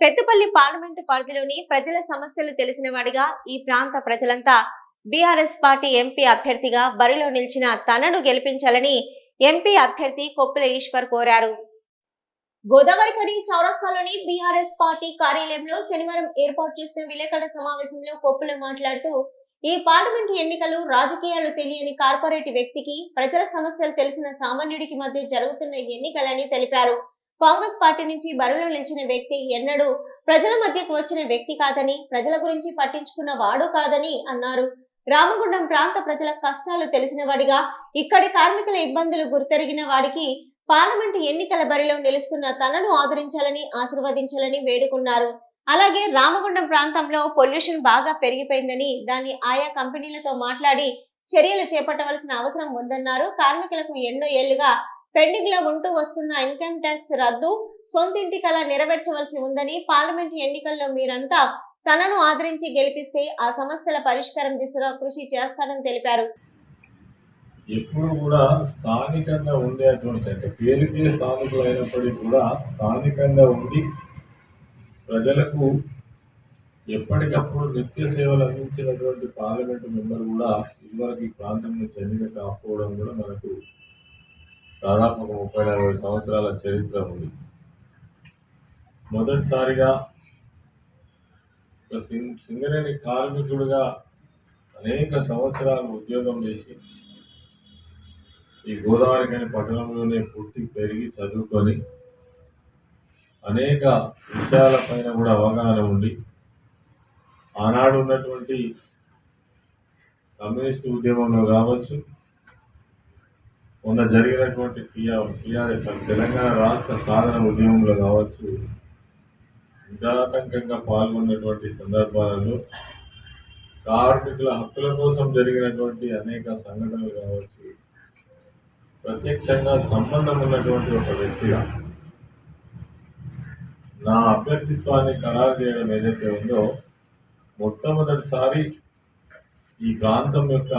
Peddapalli parliament పరిధిలోని ప్రజల సమస్యలు తెలిసిన వాడిగా ఈ ప్రాంత ప్రజలంతా బీఆర్ఎస్ పార్టీ ఎంపీ అభ్యర్థిగా బరిలో నిలిచిన తనను గెలిపించాలని ఎంపీ అభ్యర్థి కొప్పుల ఈశ్వర్ కోరారు. గోదావరిఖని చౌరస్తాలోని బీఆర్ఎస్ పార్టీ కార్యాలయంలో శనివారం ఏర్పాటు చేసిన విలేకరుల సమావేశంలో కొప్పుల మాట్లాడుతూ ఈ పార్లమెంటు ఎన్నికలు రాజకీయాలు తెలియని కార్పొరేట్ వ్యక్తికి ప్రజల సమస్యలు తెలిసిన సామాన్యుడికి మధ్య జరుగుతున్న ఎన్నికలని తెలిపారు. కాంగ్రెస్ పార్టీ నుంచి బరిలో నిలిచిన వ్యక్తి ఎన్నడూ ప్రజల మధ్యకు వచ్చిన వ్యక్తి కాదని ప్రజల గురించి పట్టించుకున్న వాడు కాదని అన్నారు. రామగుండం ప్రాంత ప్రజల కష్టాలు తెలిసిన వాడిగా ఇక్కడి కార్మికుల ఇబ్బందులు గుర్తెరిగిన వాడికి పార్లమెంటు ఎన్నికల బరిలో నిలుస్తున్న తనను ఆదరించాలని ఆశీర్వదించాలని వేడుకున్నారు. అలాగే రామగుండం ప్రాంతంలో పొల్యూషన్ బాగా పెరిగిపోయిందని దాన్ని ఆయా కంపెనీలతో మాట్లాడి చర్యలు చేపట్టవలసిన అవసరం ఉందన్నారు. కార్మికులకు ఎన్నో ఏళ్ళుగా పెండింగ్లో ఉంటూ వస్తున్న ఇన్కమ్ ట్యాక్స్ రద్దు సొంతింటి కళ నెరవేర్చవలసి ఉందని పార్లమెంట్ ఎన్నికల్లో మీరంతా తనను ఆదరించి గెలిపిస్తే ఆ సమస్యల పరిష్కారం దిశగా కృషి చేస్తానని తెలిపారు. ఎప్పుడు కూడా స్థానికంగా ఉండేటువంటి అంటే పేరుకే స్థానికులు అయినప్పటికీ కూడా స్థానికంగా ఉండి ప్రజలకు ఎప్పటికప్పుడు నిత్య సేవలు అందించినటువంటి పార్లమెంటు మెంబర్ కూడా ఇదివరకు ఈ ప్రాంతంలో చెందిన కాకపోవడం కూడా మనకు దాదాపు ఒక ముప్పై నలభై సంవత్సరాల చరిత్ర ఉంది. మొదటిసారిగా ఒక సింగ్ సింగరేణి కార్మికుడిగా అనేక సంవత్సరాలు ఉద్యోగం చేసి ఈ గోదావరికని పట్టణంలోనే పుట్టి పెరిగి చదువుకొని అనేక విషయాలపైన కూడా అవగాహన ఉండి ఆనాడు ఉన్నటువంటి కమ్యూనిస్ట్ ఉద్యమంలో కావచ్చు మొన్న జరిగినటువంటి టీఆర్ టీఆర్ఎస్ తెలంగాణ రాష్ట్ర సాధన ఉద్యమంలో కావచ్చు నిరాటంకంగా పాల్గొన్నటువంటి సందర్భాలలో కార్మికుల హక్కుల కోసం జరిగినటువంటి అనేక సంఘటనలు కావచ్చు ప్రత్యక్షంగా సంబంధం ఉన్నటువంటి ఒక వ్యక్తిగా నా అభ్యర్థిత్వాన్ని ఖరారు చేయడం ఏదైతే ఉందో మొట్టమొదటిసారి ఈ ప్రాంతం యొక్క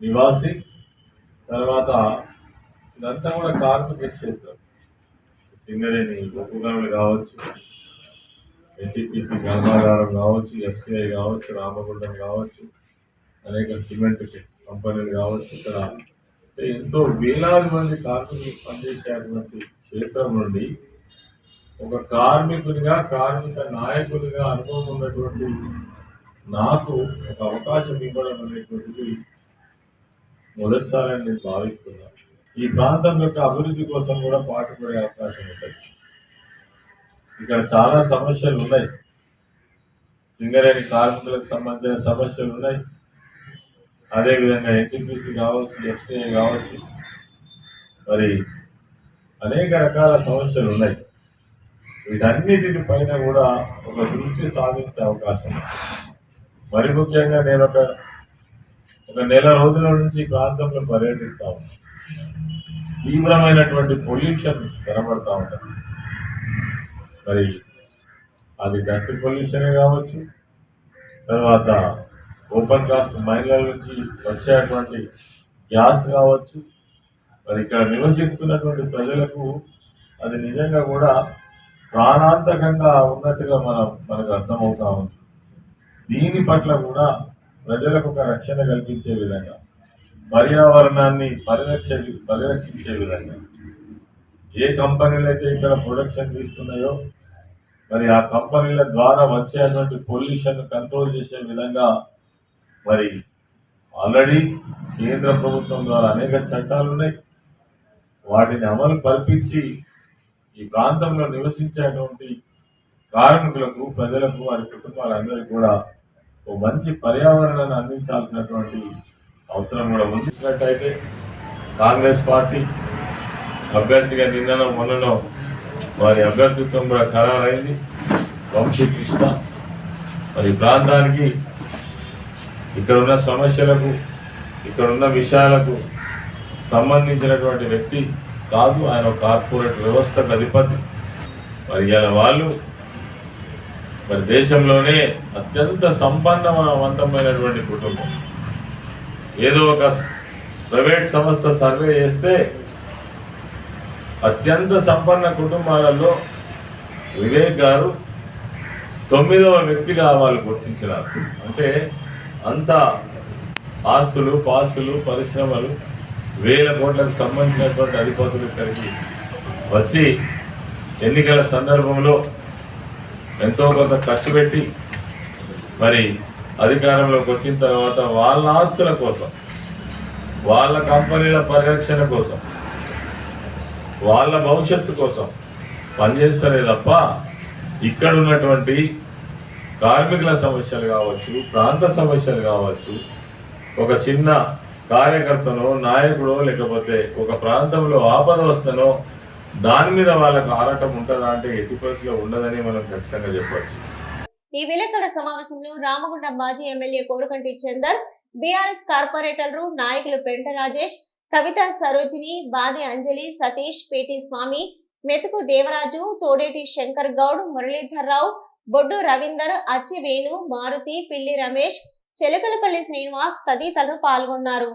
నివాసి తర్వాత ఇదంతా కూడా కార్మిక క్షేత్రం సింగరేణి ఉపకరణలు కావచ్చు ఎన్టీపీసీ కర్మాగారం కావచ్చు ఎఫ్సిఐ కావచ్చు రామగుండం కావచ్చు అనేక సిమెంట్ కంపెనీలు కావచ్చు ఇక్కడ ఎంతో వేలాది మంది కార్మికులు పనిచేసేటువంటి క్షేత్రం నుండి ఒక కార్మికునిగా కార్మిక నాయకునిగా అనుభవం ఉన్నటువంటి నాకు ఒక అవకాశం ఇవ్వడం అనేటువంటిది మొదటిసారి అని నేను భావిస్తున్నాను ఈ ప్రాంతం యొక్క అభివృద్ధి కోసం కూడా పాటుపడే అవకాశం ఉంటుంది. ఇక్కడ చాలా సమస్యలు ఉన్నాయి. సింగరేణి కార్మికులకు సంబంధించిన సమస్యలు ఉన్నాయి. అదేవిధంగా ఎన్టీపీసీ కావచ్చు ఎఫ్సిఐ కావచ్చు. మరి అనేక రకాల సమస్యలు ఉన్నాయి. వీటన్నిటి పైన కూడా ఒక దృష్టి సాధించే అవకాశం మరి ముఖ్యంగా నేను ఒక ఒక నెల రోజుల నుంచి ఈ ప్రాంతంలో పర్యటిస్తా ఉన్నాను తీవ్రమైనటువంటి పొల్యూషన్ కనబడతా ఉంటుంది. మరి అది డస్ట్ పొల్యూషనే కావచ్చు? తర్వాత ఓపెన్ కాస్ట్ మైన్ల నుంచి వచ్చేటువంటి గ్యాస్ కావచ్చు. మరి ఇక్కడ నివసిస్తున్నటువంటి ప్రజలకు అది నిజంగా కూడా ప్రాణాంతకంగా ఉన్నట్టుగా మనం మనకు అర్థమవుతా ఉంది. దీని పట్ల కూడా ప్రజలకు ఒక రక్షణ కల్పించే విధంగా పర్యావరణాన్ని పరిరక్ష పరిరక్షించే విధంగా. ఏ కంపెనీలు అయితే ఇక్కడ ప్రొడక్షన్ తీస్తున్నాయో మరి ఆ కంపెనీల ద్వారా వచ్చేటువంటి పొల్యూషన్ కంట్రోల్ చేసే విధంగా మరి ఆల్రెడీ కేంద్ర ప్రభుత్వం ద్వారా అనేక చట్టాలు ఉన్నాయి. వాటిని అమలు కల్పించి ఈ ప్రాంతంలో నివసించేటువంటి కార్మికులకు ప్రజలకు వారి కుటుంబాలందరికీ కూడా ఓ మంచి పర్యావరణాన్ని అందించాల్సినటువంటి అవసరం కూడా ఉంది. అయితే కాంగ్రెస్ పార్టీ అభ్యర్థిగా నిన్ననో మొన్ననో వారి అభ్యర్థిత్వం కూడా ఖరారైంది. వంశీ కృష్ణ మరి ప్రాంతానికి ఇక్కడ ఉన్న సమస్యలకు ఇక్కడ ఉన్న విషయాలకు సంబంధించినటువంటి వ్యక్తి కాదు. ఆయన కార్పొరేట్ వ్యవస్థకు అధిపతి. మరి ఇలా వాళ్ళు మరి దేశంలోనే అత్యంత సంపన్నవంతమైనటువంటి కుటుంబం. ఏదో ఒక ప్రైవేట్ సంస్థ సర్వే చేస్తే అత్యంత సంపన్న కుటుంబాలలో వివేక్ గారు తొమ్మిదవ వ్యక్తిగా వాళ్ళు గుర్తించినారు. అంటే అంత ఆస్తులు పాస్తులు పరిశ్రమలు వేల కోట్లకు సంబంధించినటువంటి అధిపతులు ఇక్కడికి వచ్చి ఎన్నికల సందర్భంలో ఎంతో కొంత ఖర్చు పెట్టి మరి అధికారంలోకి వచ్చిన తర్వాత వాళ్ళ ఆస్తుల కోసం వాళ్ళ కంపెనీల పరిరక్షణ కోసం వాళ్ళ భవిష్యత్తు కోసం పనిచేస్తలే తప్ప ఇక్కడ ఉన్నటువంటి కార్మికుల సమస్యలు కావచ్చు ప్రాంత సమస్యలు కావచ్చు ఒక చిన్న కార్యకర్తనో నాయకుడో లేకపోతే ఒక ప్రాంతంలో ఆపద వస్తనో దాని మీద వాళ్ళకు ఆరాటం ఉంటుందా అంటే ఎట్టి పరిస్థితిలో ఉండదని మనం ఖచ్చితంగా చెప్పచ్చు ఈ విలేకరుల సమావేశంలో రామగుండం మాజీ ఎమ్మెల్యే కోరుకంటి చందర్ బీఆర్ఎస్ కార్పొరేటర్లు నాయకులు పెంట రాజేష్ కవిత సరోజిని బాది అంజలి సతీష్ పేటి స్వామి మెతుకు దేవరాజు తోడేటి శంకర్ గౌడ్ మురళీధర్ రావు బొడ్డు రవీందర్ అచ్చి వేణు మారుతి పిల్లి రమేష్ చెలకలపల్లి శ్రీనివాస్ తదితరులు పాల్గొన్నారు.